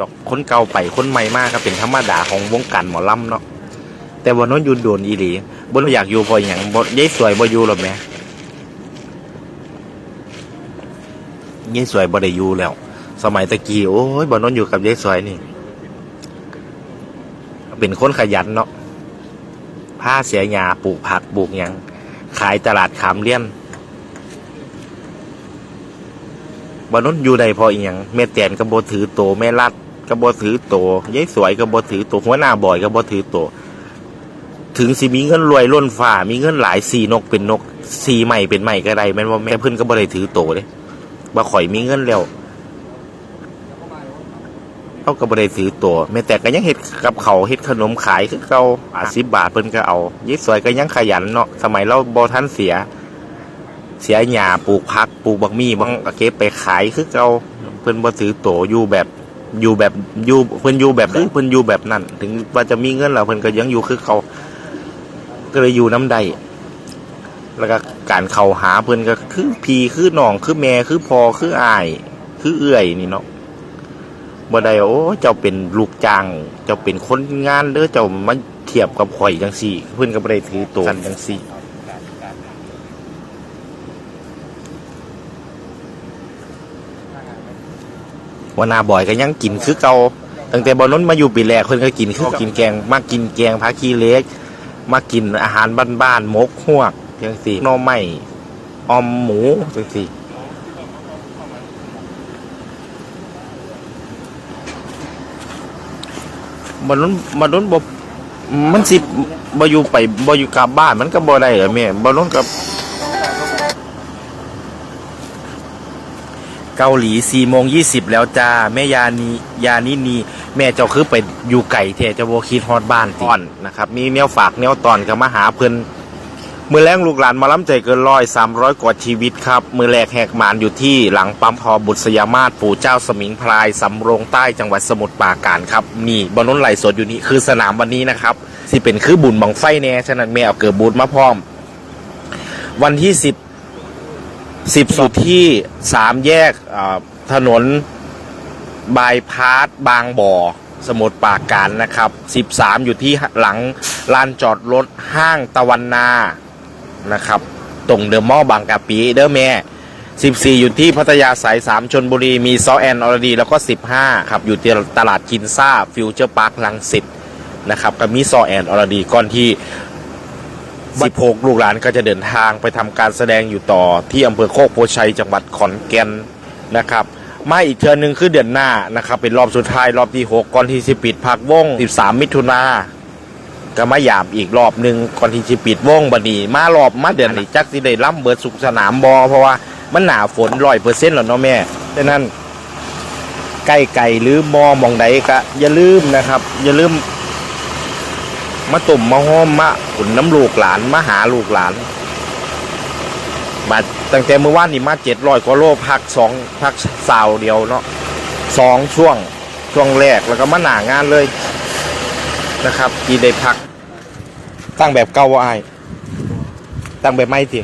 ดอกคนเก่าไปคนใหม่มากก็เป็นธรรมดาของวงการหมอลำเนาะแต่วันนั้นอยูโดนอีหลีบนอยากอยู่พออย่างบยัยสวยบ่อยู่หรอแม่ยัยสวยบ่ได้อยู่แล้ว สมัยตะกี้โอ้ยบนนั้นอยู่กับยัยสวยนี่เป็นคนขยันเนาะผ้าเสียหยาปลูกผักปลูกยังขายตลาดขามเลี้ยนบานนอยู่ใดพออีหยังแม่แตนก็บ่ถือโตแม่รัด ก็บ่ถือโตยายสวยก็บ่ถือโตหัวหน้าบ่อยก็บ่ถือโตถึงสิมีเงินรวยล้นฟ้ามีเงินหลายสีนกเป็นนกสีใหม่เป็นใหม่ก็ได้แม่นว่าแม่เพิ่นก็บ่ได้ถือโตเด้บ่ข่อยมีเงินแล้วเขาก็บ่ได้ถือโตแม่แต่ก็ยังเฮ็ดกับเขาเฮ็ดขนมขายคือเก่าอะ10บาทเพิ่นก็เอายายสวยก็ยังขยันเนาะสมัยเราบ่ทันเสีย เสียหญ้าปลูกผักปลูกบักมี่บางก็เก็บไปขายคือเก่าเพิ่นบ่ถือโตอยู่แบบ อยู่แบบอยู่เพิ่นอยู่แบบคือเพิ่นอยู่แบบนั้น ถึงว่าจะมีเงินแล้วเพิ่นก็ยังอยู่คือเขา ก็เลยอยู่น้ำใดแล้วก็การเข้าหาเพิ่นก็คือพี่คือน้องคือแม่คือพ่อคืออาย คือเอื้อยนี่เนาะบ่ได้โอ้เจ้าเป็นลูกจ้างเจ้าเป็นคนงานเด้อเจ้ามาเทียบกับข่อยจังซี่ เพิ่นก็บ่ได้ถือโตกันจังซี่ วนาบ่อยก็ยังกินคือเก่าตั้งแต่บอนนมาอยู่ปีแรกเพิ่นก็กินคือกินแกงมากินแกงผักขี้เล็ก มากินอาหารบ้านๆมกฮวกจังซี่นอไม้ออมหมูจังซี่บอนนบอนนบ่มันสิบ่อยู่ไปบ่อยู่กลับบ้านมันก็บ่ได้เหรอแม่บอนนกับ เกาหลี4ี่โมงยีแล้วจ้า แม่ยานียานินีแม่เจ้าคือไปอยู่ไก่เทเจ้าโบคิดฮอดบ้านตอนนะครับ มีแนวฝากแนวตอนก็มาหาเพิ่นมือแรงลูกหลานมาล้ำใจเกินร้อยสามร้อยกว่าชีวิตครับ มือแรกแหกหมานอยู่ที่หลังปั๊มพอบุษยามาศปู่เจ้าสมิงพรายสำโรงใต้จังหวัดสมุทรปราการครับนี่บอลนนไหลสดอยู่นี่คือสนามวันนี้นะครับที่เป็นคือบุญบังไฟแน่ฉะนั้นแม่เอาเกิดบูธมาพร้อม วันที่สิบ สิบสุดที่สามแยกถนนบายพาสบางบ่อ สมุทรปราการนะครับสิบสามอยู่ที่หลังลานจอดรถห้างตะวันนานะครับ ตรงเดอะมอลล์บางกะปีเด้อแม่สิบสี่อยู่ที่พัทยาสายสามชนบุรี มีซอแอนอรดี แล้วก็สิบห้าครับ อยู่ที่ตลาดกินซ่าฟิวเจอร์พาร์คลังสิตนะครับก็มีซอแอนอรดี ก่อนที่ 16 ลูกหลานก็จะเดินทางไปทำการแสดงอยู่ต่อที่อำเภอโคกโพชัยจังหวัดขอนแก่นนะครับมาอีกเทือนหนึ่งคือเดือนหน้านะครับเป็นรอบสุดท้ายรอบที่ 6 ก่อนที่จะปิดพักวง 13 มิถุนาก็มาหยามอีกรอบหนึ่งก่อนที่จะปิดวงบัดนี้มารอบมาเดือนนี้จักสิได้ล่ำเบิดสุขสนามบอเพราะว่ามันหนาฝนร้อยเปอร์เซ็นต์แล้วเนาะแม่ดังนั้นใกล้ไก่หรือมอมองใดก็อย่าลืมนะครับ อย่าลืม มาตุ่มมาห้อมมาขุนน้ำลูกหลานมาหาลูกหลานมาตั้งแต่เมื่อวานนี่มาเจ็ดร้อยกว่าโลพักสองพักสาวเดียวเนาะสองช่วงช่วงแรกแล้วก็มาหนางานเลยนะครับกีได้พัก ตั้งแบบเก่าว่าอายตั้งแบบไม่ที